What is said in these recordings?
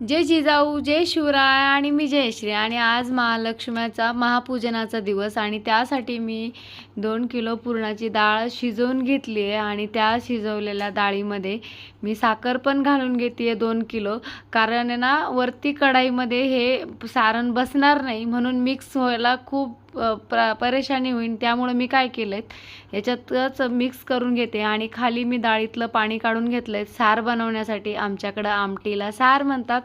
जय जिजाऊ जय शिवराय आणि मी जयश्री आणि आज महालक्ष्म्याचा महापूजनाचा दिवस आणि त्यासाठी मी दोन किलो पुरणाची डाळ शिजवून घेतली आहे आणि त्या शिजवलेल्या डाळीमध्ये मी साखर पण घालून घेते आहे दोन किलो. कारण आहे ना वरती कढाईमध्ये हे सारण बसणार नाही म्हणून मिक्स व्हायला खूप प्र परेशानी होईल त्यामुळं मी काय केलं आहे याच्यातच मिक्स करून घेते आणि खाली मी डाळीतलं पाणी काढून घेतलं आहे सार बनवण्यासाठी आमच्याकडं आमटीला सार म्हणतात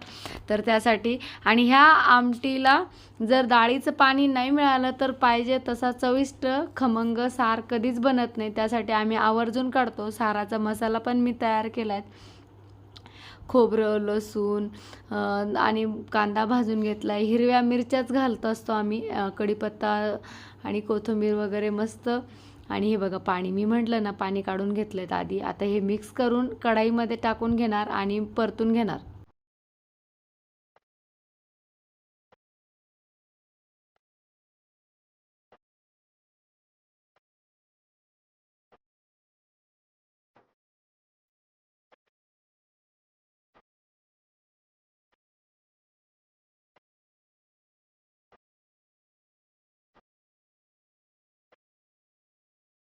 तर त्यासाठी. आणि ह्या आमटीला जर डाळीचं पाणी नाही मिळालं तर पाहिजे तसा चविष्ट खमंग सार कधीच बनत नाही त्यासाठी आम्ही आवर्जून काढतो. साराचा मसाला पण मी तयार केला आहे खोबरं लसूण आणि कांदा भाजून घेतला आहे हिरव्या मिरच्याच घालत असतो आम्ही कढीपत्ता आणि कोथिंबीर वगैरे मस्त. आणि हे बघा पाणी. मी म्हटलं ना पाणी काढून घेतलं आहेत आधी. आता हे मिक्स करून कढाईमध्ये टाकून घेणार आणि परतून घेणार.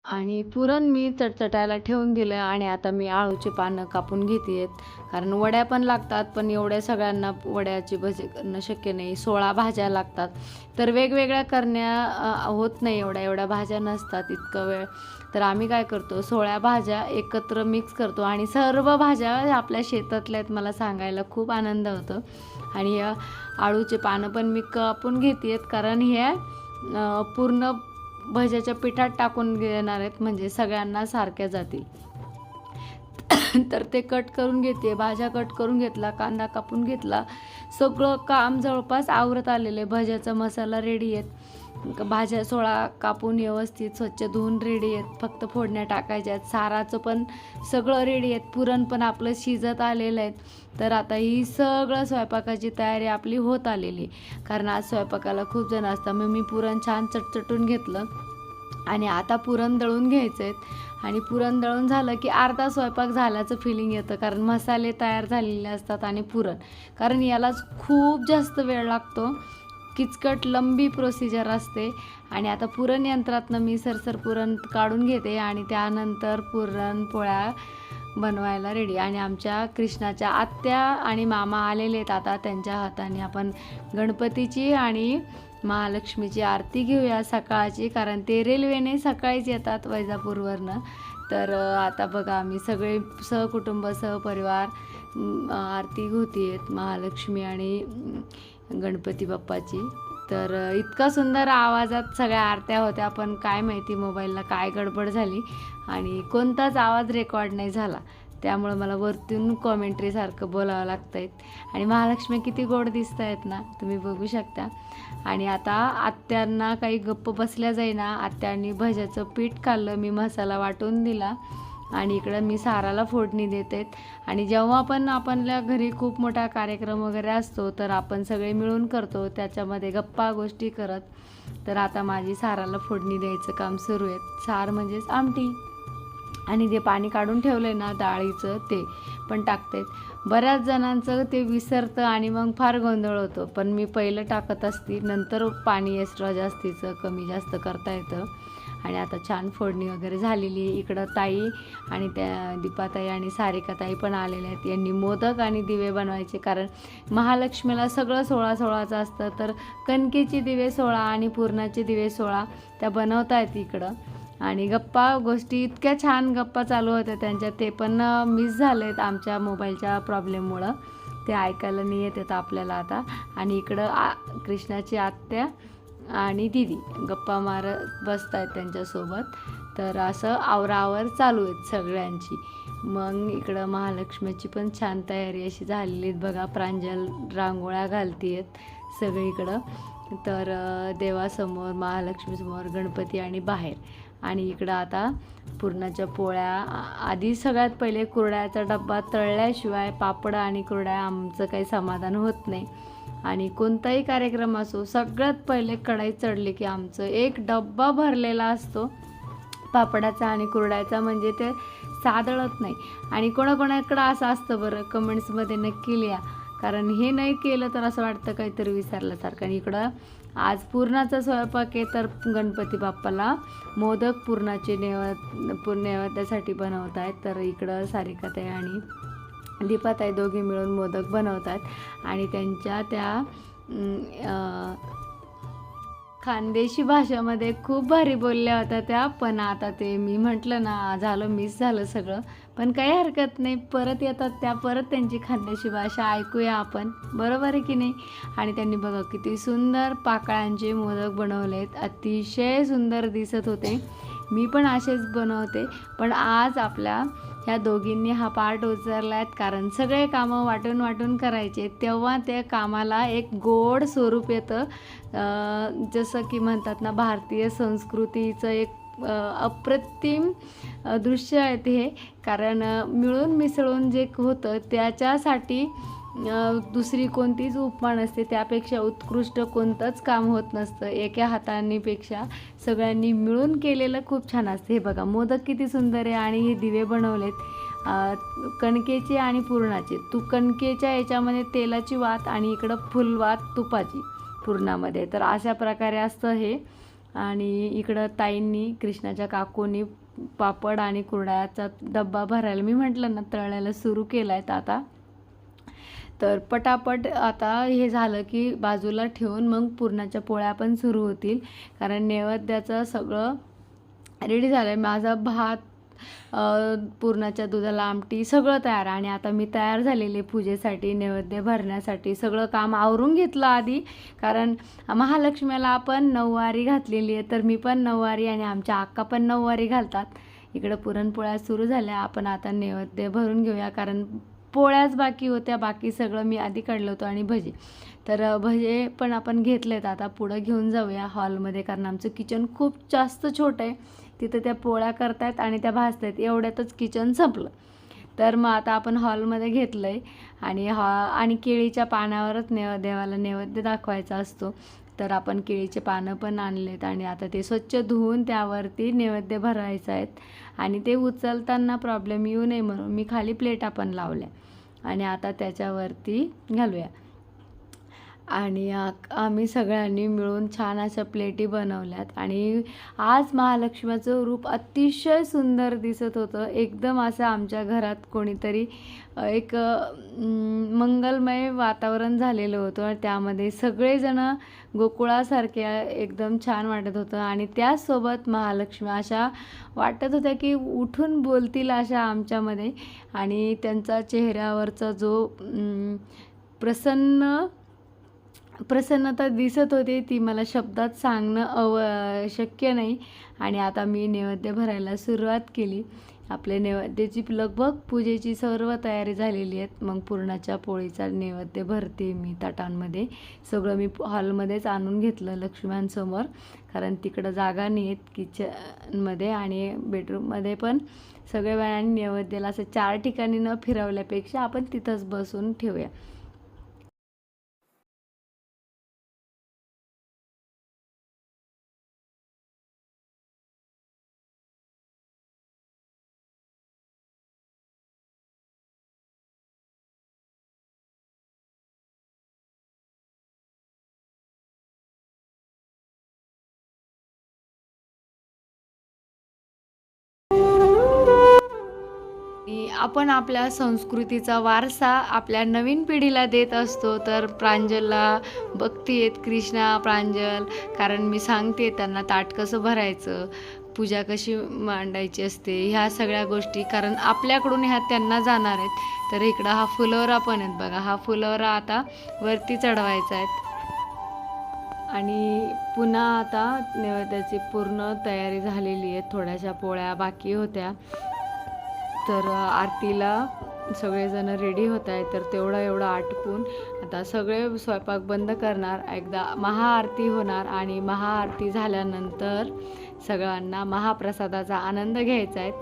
आणि पुरण मी चटचटायला ठेवून दिलं आणि आता मी आळूचे पानं कापून घेते आहेत कारण वड्या पण लागतात पण एवढ्या सगळ्यांना वड्याची भजी करणं शक्य नाही. सोळा भाज्या लागतात. तर वेगवेगळ्या करण्या होत नाही. एवढ्या एवढ्या भाज्या नसतात इतकं वेळ. तर आम्ही काय करतो सोळ्या भाज्या एकत्र मिक्स करतो आणि सर्व भाज्या आपल्या शेतातल्या आहेत मला सांगायला खूप आनंद होतो. आणि या आळूचे पानं पण मी कापून घेते आहेत कारण हे पूर्ण भज्याच्या पिठात टाकून घेणार आहेत म्हणजे सगळ्यांना सारख्या जातील. तर ते कट करून घेते भाज्या कट करून घेतला कांदा कापून घेतला. सगळं काम जवळपास आवरत आलेलं आहे भज्याचा मसाला रेडी आहेत. भाज्या सोळा कापून व्यवस्थित स्वच्छ धुवून रेडी आहेत. फक्त फोडण्या टाकायच्या आहेत. साराचं पण सगळं रेडी आहेत. पुरण पण आपलं शिजत आलेलं आहे. तर आता ही सगळं स्वयंपाकाची तयारी आपली होत आलेली आहे. कारण आज स्वयंपाकाला खूप जण असतात. मग मी पुरण छान चटचटून घेतलं. आणि आता पुरण दळून घ्यायचं आहेत आणि पुरण दळून झालं की अर्धा स्वयंपाक झाल्याचं फिलिंग येतं. कारण मसाले तयार झालेले असतात आणि पुरण. कारण यालाच खूप जास्त वेळ लागतो. किचकट लंबी प्रोसिजर असते. आणि आता पुरण यंत्रातनं मी सरसर पुरण काढून घेते आणि त्यानंतर पुरणपोळ्या बनवायला रेडी आणि आमच्या कृष्णाच्या आत्या आणि मामा आलेले आहेत आता त्यांच्या हाताने आपण गणपतीची आणि महालक्ष्मीची आरती घेऊया सकाळची कारण ते रेल्वेने सकाळीच येतात वैजापूरवरनं. तर आता बघा आम्ही सगळे सहकुटुंब सहपरिवार आरती होती आहेत महालक्ष्मी आणि गणपती बाप्पाची. तर इतका सुंदर आवाजात सगळ्या आरत्या होत्या पण काय माहिती मोबाईलला काय गडबड झाली आणि कोणताच आवाज रेकॉर्ड नाही झाला. त्यामुळं मला वरतून कॉमेंट्रीसारखं बोलावं लागतं आहेत आणि महालक्ष्मी किती गोड दिसत आहेत ना तुम्ही बघू शकता. आणि आता आत्यांना काही गप्प बसल्या जाईना आत्यांनी भज्याचं पीठ खाल्लं मी मसाला वाटून दिला. आणि इकडं मी साराला फोडणी देत. आहेत आणि जेव्हा पण आपल्या घरी खूप मोठा कार्यक्रम वगैरे असतो तर आपण सगळे मिळून करतो. त्याच्यामध्ये गप्पा गोष्टी करत. तर आता माझी साराला फोडणी द्यायचं काम सुरू आहे. सार म्हणजेच आमटी. आणि जे पाणी काढून ठेवलं आहे ना डाळीचं ते पण टाकतात. बऱ्याच जणांचं ते विसरतं आणि मग फार गोंधळ होतो. पण मी पहिलं टाकत असती. नंतर पाणी एक्स्ट्रा जास्तीचं कमी जास्त करता येतं. आणि आता छान फोडणी वगैरे झालेली आहे इकडं ताई आणि त्या दीपाताई आणि सारिकाताई पण आलेल्या आहेत. यांनी मोदक आणि दिवे बनवायचे कारण महालक्ष्मीला सगळं सोळा सोळाचं असतं तर कणकेची दिवे सोळा आणि पूर्णाचे दिवे सोळा त्या बनवता आहेत इकडं. आणि गप्पा गोष्टी इतक्या छान गप्पा चालू होत्या त्यांच्या ते पण मिस झालेत आमच्या मोबाईलच्या प्रॉब्लेममुळं ते ऐकायला नाही येत आपल्याला आता. आणि इकडं आ कृष्णाची आत्या आणि दिदी गप्पा मारत बसत आहेत त्यांच्यासोबत. तर असं आवरावर चालू आहेत सगळ्यांची. मग इकडं महालक्ष्मीची पण छान तयारी अशी झालेली आहेत बघा प्रांजल रांगोळ्या घालती आहेत सगळीकडं. तर देवासमोर महालक्ष्मीसमोर गणपती आणि बाहेर. आणि इकडं आता पुरणाच्या पोळ्या आधी सगळ्यात पहिले कुरड्याचा डब्बा तळल्याशिवाय पापड आणि कुरड्या आमचं काही समाधान होत नाही. आणि कोणताही कार्यक्रम असो सगळ्यात पहिले कढाई चढली की आमचं एक डब्बा भरलेला असतो पापडाचा आणि कुरड्याचा म्हणजे ते सादळत नाही. आणि कोणाकोणाकडं असं असतं बरं कमेंट्समध्ये नक्की लिहा. कारण हे नाही केलं तर असं वाटतं काहीतरी विसरल्यासारखं. आणि इकडं आज पूर्णाचा स्वयंपाक आहे तर गणपती बाप्पाला मोदक पूर्णाचे नैवेद्य पूर्ण नैवेद्यासाठी बनवत आहेत तर इकडं सारिकाताई आणि दीपाताई दोघे मिळून मोदक बनवतात आणि त्यांच्या त्या खानदेशी भाषेमध्ये खूप भारी बोलल्या होत्या त्या पण आता ते मी म्हटलं ना झालं मिस झालं सगळं. पण काही हरकत नाही परत येतात त्या परत त्यांची खानदेशी भाषा ऐकूया आपण. बरोबर आहे की नाही? आणि त्यांनी बघा किती सुंदर पाकळ्यांचे मोदक बनवलेत. अतिशय सुंदर दिसत होते. मी पण असेच बनवते. पण आज आपल्या ह्या दोघींनी हा पार्ट उचलला आहेत कारण सगळे कामं वाटून वाटून करायचे. तेव्हा त्या कामाला एक गोड स्वरूप येतं. जसं की म्हणतात ना भारतीय संस्कृतीचं एक अप्रतिम दृश्य आहे ते. कारण मिळून मिसळून जे होतं त्याच्यासाठी दुसरी कोणतीच उपमा नसते त्यापेक्षा उत्कृष्ट कोणतंच काम होत नसतं एका हातांनीपेक्षा सगळ्यांनी मिळून केलेलं खूप छान असतं. हे बघा मोदक किती सुंदर आहे आणि हे दिवे बनवलेत. कणकेचे आणि पुरणाचे. तू कणकेच्या याच्यामध्ये तेलाची वात आणि इकडं फुलवात तुपाची पुरणामध्ये. तर अशा प्रकारे असतं हे. आणि इकडं ताईंनी कृष्णाच्या काकूंनी पापड आणि कुरडाचा डब्बा भरायला मी म्हटलं ना तळायला सुरू केला आहे आता तर पटापट आता हे झालं की बाजूला ठेवून मग पुरणाच्या पोळ्या पण सुरू होतील. कारण नैवेद्याचं सगळं रेडी झालं आहे माझा भात पुरणाच्या दुधाला आमटी सगळं तयार आणि आता मी तयार झालेले पूजेसाठी नैवेद्य भरण्यासाठी. सगळं काम आवरून घेतलं आधी. कारण महालक्ष्मीला आपण नऊवारी घातलेली आहे. तर मी पण नऊवारी आणि आमच्या अक्का पण नऊवारी घालतात. इकडं पुरणपोळ्या सुरू झाल्या. आपण आता नैवेद्य भरून घेऊया. कारण पोळ्याच बाकी होत्या बाकी सगळं मी आधी काढलं होतं आणि भजे. तर भजे पण आपण घेतलेत आता पुढं घेऊन जाऊया हॉलमध्ये कारण आमचं किचन खूप जास्त छोटं आहे. तिथं त्या पोळ्या करतायत आणि त्या भाजतायत. एवढ्यातच किचन संपलं. तर मग आता आपण हॉलमध्ये घेतलं आहे आणि हॉ आणि केळीच्या पानावरच नेव देवाला नैवेद्य दाखवायचा असतो. तर आपण केळीचे पानं पण आणलेत आणि आता ते स्वच्छ धुवून त्यावरती नैवेद्य भरायचं आहेत. आणि ते उचलताना प्रॉब्लेम येऊ नये म्हणून मी खाली प्लेटा पण लावल्या. आणि आता त्याच्यावरती घालूया. आणि आ- आम्ही सगळ्यांनी मिळून छान अशा प्लेटी बनवल्यात. आणि आज महालक्ष्मीचं रूप अतिशय सुंदर दिसत होतं. एकदम असं आमच्या घरात कोणीतरी एक मंगलमय वातावरण झालेलं होतं. आणि त्यामध्ये सगळेजण गोकुळासारखे एकदम छान वाटत होतं. आणि त्याचसोबत महालक्ष्मी अशा वाटत होत्या की उठून बोलतील अशा आमच्यामध्ये. आणि त्यांचा चेहऱ्यावरचा जो प्रसन्न प्रसन्नता दिसत होती ती मला शब्दात सांगणं अव शक्य नाही. आणि आता मी नैवेद्य भरायला सुरुवात केली. आपल्या नैवेद्याची लगभग पूजेची सर्व तयारी झालेली आहेत. मग पुरणाच्या पोळीचा नैवेद्य भरते मी ताटांमध्ये. सगळं मी हॉलमध्येच आणून घेतलं लक्ष्म्यांसमोर. कारण तिकडं जागा नाही आहेत किचनमध्ये आणि बेडरूममध्ये पण. सगळ्या वेळाने नैवेद्याला असं चार ठिकाणी न फिरवल्यापेक्षा आपण तिथंच बसून ठेवूया. आपण आपल्या संस्कृतीचा वारसा आपल्या नवीन पिढीला देत असतो तर प्रांजलला बघतीयेत कृष्णा प्रांजल. कारण मी सांगते त्यांना ताट कसं भरायचं पूजा कशी मांडायची असते ह्या सगळ्या गोष्टी. कारण आपल्याकडून ह्या त्यांना जाणार आहेत. तर इकडं हा फुलवरा पण आहेत बघा. हा फुलवरा आता वरती चढवायचा आहे. आणि पुन्हा आता त्याची पूर्ण तयारी झालेली आहे. थोड्याशा पोळ्या बाकी होत्या. तर आरतीला सगळेजण रेडी होत आहे तर तेवढं एवढं आटपून आता सगळे स्वयंपाक बंद करणार. एकदा महाआरती होणार आणि महाआरती झाल्यानंतर सगळ्यांना महाप्रसादाचा आनंद घ्यायचा आहे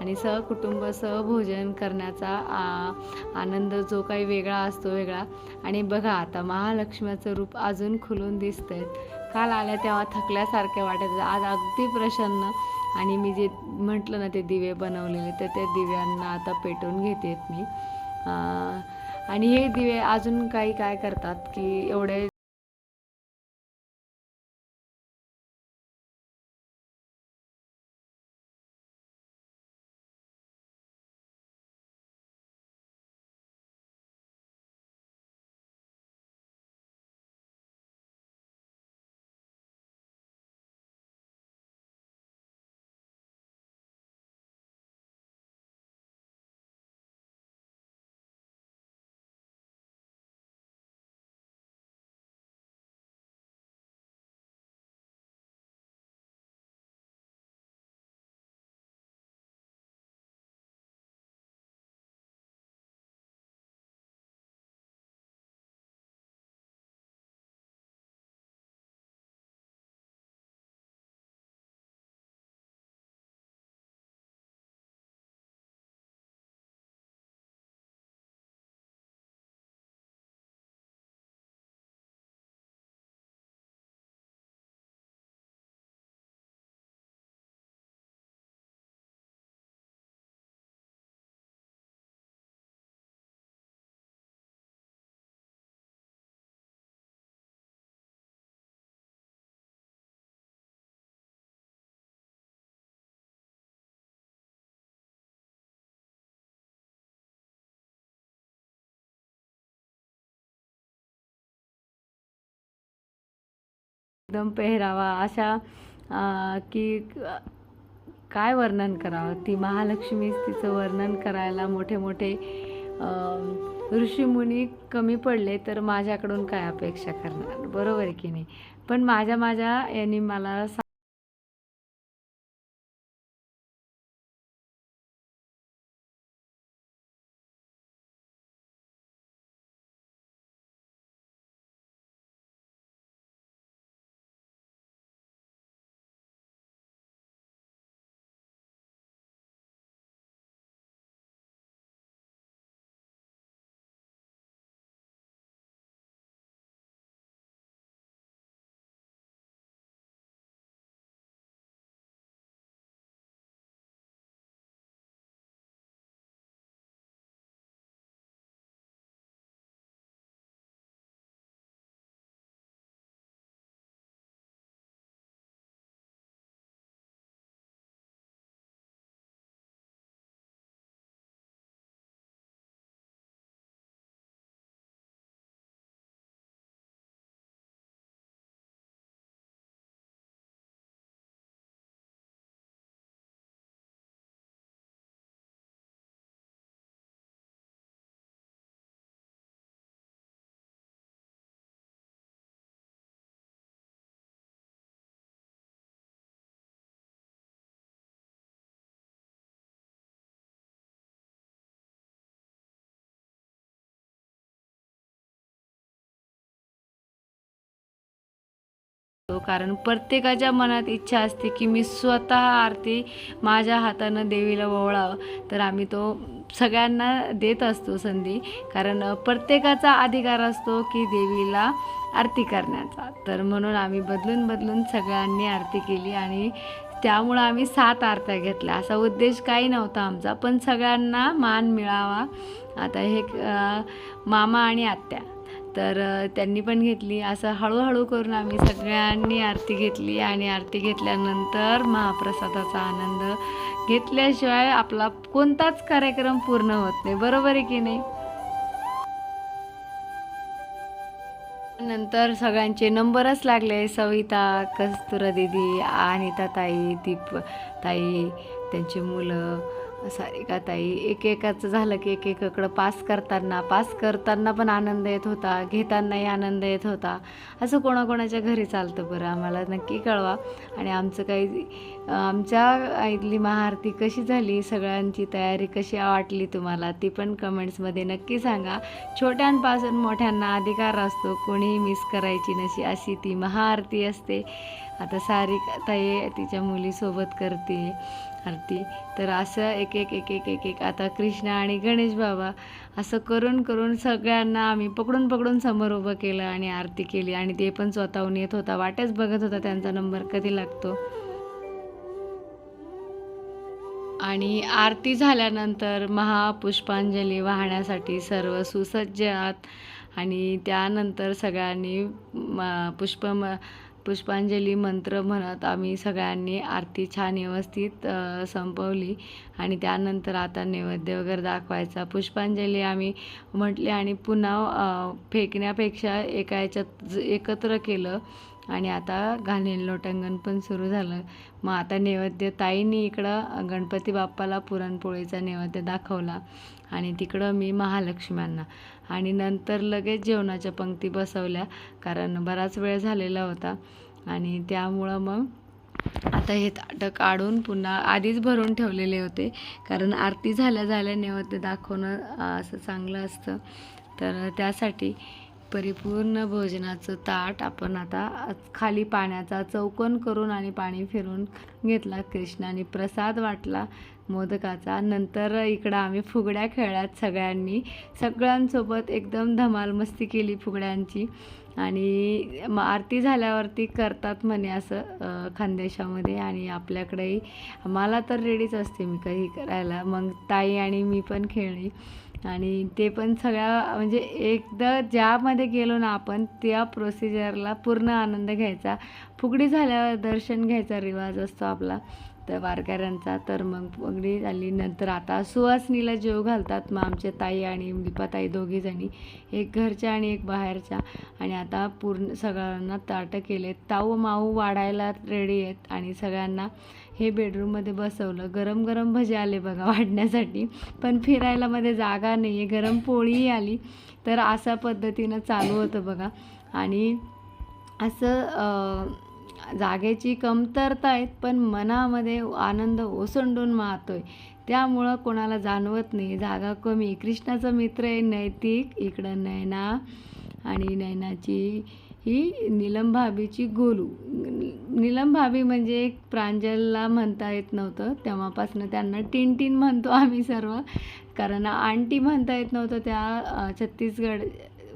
आणि सहकुटुंब सहभोजन करण्याचा आ, आनंद जो काही वेगळा असतो वेगळा. आणि बघा आता महालक्ष्म्याचं रूप अजून खुलून दिसतंय. काल आल्या तेव्हा थकल्यासारखे वाटत आज अगदी प्रसन्न आणि मी जे म्हटलं ना ते दिवे बनवलेले तर त्या दिव्यांना आता पेटवून घेते मी. आणि हे दिवे अजून काही काय करतात की एवढे एकदम पेहरावा अशा की काय वर्णन करावं? ती महालक्ष्मीच तिचं वर्णन करायला मोठे मोठे ऋषीमुनी कमी पडले तर माझ्याकडून काय अपेक्षा करणार? बरोबर की नाही? पण माझ्या माझ्या यांनी मला कारण प्रत्येकाच्या मनात इच्छा असते की मी स्वतः आरती माझ्या हातानं देवीला ओवळावं. तर आम्ही तो सगळ्यांना देत असतो संधी. कारण प्रत्येकाचा अधिकार असतो की देवीला आरती करण्याचा. तर म्हणून आम्ही बदलून बदलून सगळ्यांनी आरती केली आणि त्यामुळं आम्ही सात आरत्या घेतल्या. असा उद्देश काही नव्हता आमचा पण सगळ्यांना मान मिळावा. आता हे मामा आणि आत्या. तर त्यांनी पण घेतली. असं हळूहळू करून आम्ही सगळ्यांनी आरती घेतली आणि आरती घेतल्यानंतर महाप्रसादाचा आनंद घेतल्याशिवाय आपला कोणताच कार्यक्रम पूर्ण होत नाही. बरोबर आहे की नाही? नंतर सगळ्यांचे नंबरच लागले. सविता कस्तुरा दिदी अनिता ताई दीप ताई त्यांची मुलं सारिका ताई? एकेकाचं झालं की एकेकाकडं पास करताना पास करताना पण आनंद येत होता घेतानाही आनंद येत होता. असं कोणाकोणाच्या घरी चालतं बरं आम्हाला नक्की कळवा. आणि आमचं काही आमच्या इथली महाआरती कशी झाली? सगळ्यांची तयारी कशी वाटली तुम्हाला? ती पण कमेंट्समध्ये नक्की सांगा. छोट्यांपासून मोठ्यांना अधिकार असतो कोणीही मिस करायची नशी अशी ती महाआरती असते. आता सारी ताई तिच्या मुलीसोबत करते आरती. तर असं एक एक एक एक एक एक आता कृष्णा आणि गणेश बाबा असं करून करून सगळ्यांना आम्ही पकडून पकडून समोर उभं केलं आणि आरती केली. आणि ते पण स्वतःहून येत होता वाटेच बघत होता त्यांचा नंबर कधी लागतो. आणि आरती झाल्यानंतर महापुष्पांजली वाहण्यासाठी सर्व सुसज्ज आहात. आणि त्यानंतर सगळ्यांनी म- पुष्प म- पुष्पांजली मंत्र म्हणत आम्ही सगळ्यांनी आरती छान व्यवस्थित संपवली. आणि त्यानंतर आता नैवेद्य वगैरे दाखवायचा. पुष्पांजली आम्ही म्हटले आणि पुन्हा फेकण्यापेक्षा एका याच्यात ज- एकत्र केलं. आणि आता घाणेल लोटांगण पण सुरू झालं. मग आता नैवेद्य ताईंनी इकडं गणपती बाप्पाला पुरणपोळीचा नैवेद्य दाखवला आणि तिकडं मी महालक्ष्म्यांना. आणि नंतर लगेच जेवणाच्या पंक्ती बसवल्या कारण बराच वेळ झालेला होता. आणि त्यामुळं मग आता हे ताटं काढून पुन्हा आधीच भरून ठेवलेले होते कारण आरती झाल्या झाल्या नैवेद्य दाखवणं असं चांगलं असतं. तर त्यासाठी परिपूर्ण भोजनाचं ताट आपण आता खाली पाण्याचा चौकोन करून आणि पाणी फिरून घेतला. कृष्णाने प्रसाद वाटला मोदकाचा. नंतर इकडं आम्ही फुगड्या खेळल्यात सगळ्यांनी. सगळ्यांसोबत एकदम धमाल मस्ती केली फुगड्यांची. आणि आरती झाल्यावरती करतात म्हणे असं खानदेशामध्ये. आणि आपल्याकडेही मला तर रेडीच असते मी काही करायला. मग ताई आणि मी पण खेळली. आणि ते पण सगळ्या म्हणजे एकदा ज्यामध्ये गेलो ना आपण त्या प्रोसिजरला पूर्ण आनंद घ्यायचा. फुगडी झाल्यावर दर्शन घ्यायचा रिवाज असतो आपला. तर वारकऱ्यांचा तर मग फुगडी झाली नंतर आता सुवासनीला जेव घालतात मग आमच्या ताई आणि दीपाताई दोघीजणी एक घरच्या आणि एक बाहेरच्या. आणि आता पूर्ण सगळ्यांना ताटं केले ताऊ माऊ वाढायला रेडी आहेत. आणि सगळ्यांना हे बेडरूममध्ये बसवलं. गरम गरम भजे आले बघा वाढण्यासाठी. पण फिरायला मध्ये जागा नाही आहे गरम पोळीही आली. तर अशा पद्धतीनं चालू होतं बघा. आणि असं जागेची कमतरता आहेत पण मनामध्ये आनंद ओसंडून वाहतो आहे त्यामुळं कोणाला जाणवत नाही जागा कमी. कृष्णाचा मित्र आहे नैतिक. इकडं नैना आणि नैनाची ही निलंभाबीची गोलू. निलंभाबी म्हणजे एक प्रांजलला म्हणता येत नव्हतं. तेव्हापासून त्यांना टिन टिन म्हणतो आम्ही सर्व. कारण आंटी म्हणता येत नव्हतं त्या छत्तीसगड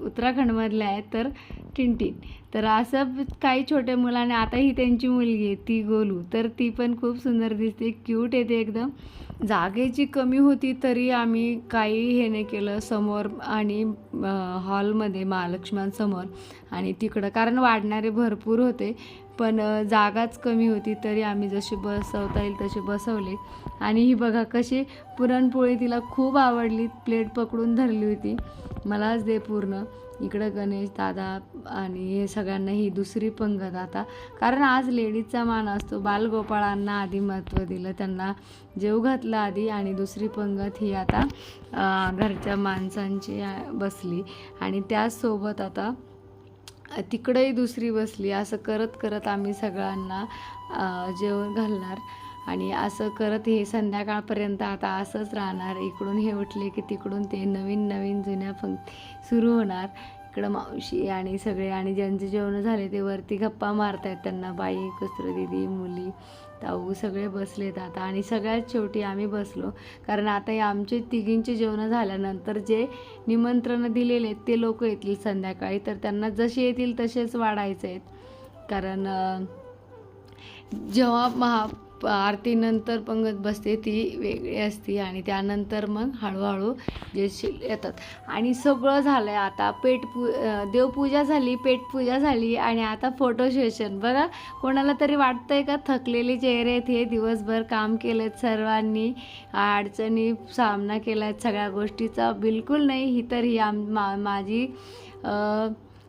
उत्तराखंडमधल्या आहेत. तर टिनटिन तर असं काही छोट्या मुलांना आता ही त्यांची मुलगी आहे ती गोलू. तर ती पण खूप सुंदर दिसते क्यूट येते एकदम. जागेची कमी होती तरी आम्ही काही हे नाही केलं समोर आणि हॉलमध्ये महालक्ष्म्यांसमोर आणि तिकडं. कारण वाढणारे भरपूर होते पण जागाच कमी होती तरी आम्ही जशी बसवता येईल तसे बसवले. आणि ही बघा कशी पुरणपोळी तिला खूप आवडली प्लेट पकडून धरली होती. मलाच दे पूर्ण. इकडं गणेश दादा आणि हे सगळ्यांना ही दुसरी पंगत आता कारण आज लेडीजचा मान असतो. बालगोपाळांना आधी महत्त्व दिलं. त्यांना जेव घातलं आधी आणि दुसरी पंगत ही आता घरच्या माणसांची बसली. आणि त्याचसोबत आता तिकडंही दुसरी बसली. असं करत करत आम्ही सगळ्यांना जेवण घालणार. आणि असं करत हे संध्याकाळपर्यंत आता असंच राहणार. इकडून हे उठले की तिकडून ते नवीन नवीन जुन्या पंक्ती सुरू होणार. इकडं मावशी आणि सगळे आणि ज्यांचे जेवणं झाले ते वरती गप्पा मारतायत त्यांना. बाई कुस्त्र दिदी मुली ताऊ सगळे बसलेत आता. आणि सगळ्यात शेवटी आम्ही बसलो. कारण आता हे आमचे तिघींचे जेवणं झाल्यानंतर जे निमंत्रणं दिलेले आहेत ते लोक येतील संध्याकाळी. तर त्यांना जसे येतील तसेच वाढायचे आहेत कारण जेव्हा महा आरतीनंतर पंगत बसते ती वेगळी असते आणि त्यानंतर मग हळूहळू जे शिल येतात. आणि सगळं झालं आहे आता. पेट पू देवपूजा झाली पेटपूजा झाली आणि आता फोटो सेशन बघा कोणाला तरी वाटतं आहे का थकलेले चेहरे आहेत? हे दिवसभर काम केलं सर्वांनी. अडचणी सामना केला आहेत सगळ्या गोष्टीचा. बिलकुल नाही. ही तर ही आम मा माझी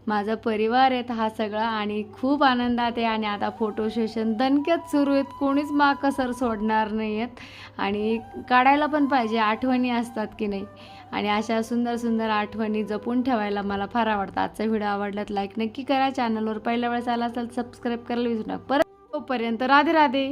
माझा परिवार आहेत हा सगळा आणि खूप आनंदात आहे आणि आता फोटो सेशन दणक्यात सुरू आहेत. कोणीच मा कसर सोडणार नाही आहेत आणि काढायला पण पाहिजे आठवणी असतात की नाही. आणि अशा सुंदर सुंदर आठवणी जपून ठेवायला मला फार आवडतं. आजचा व्हिडिओ आवडलात लाईक नक्की करा. चॅनलवर पहिल्या वेळेस आला असेल सबस्क्राईब करायला विसरू नका. परत तोपर्यंत राधे राधे.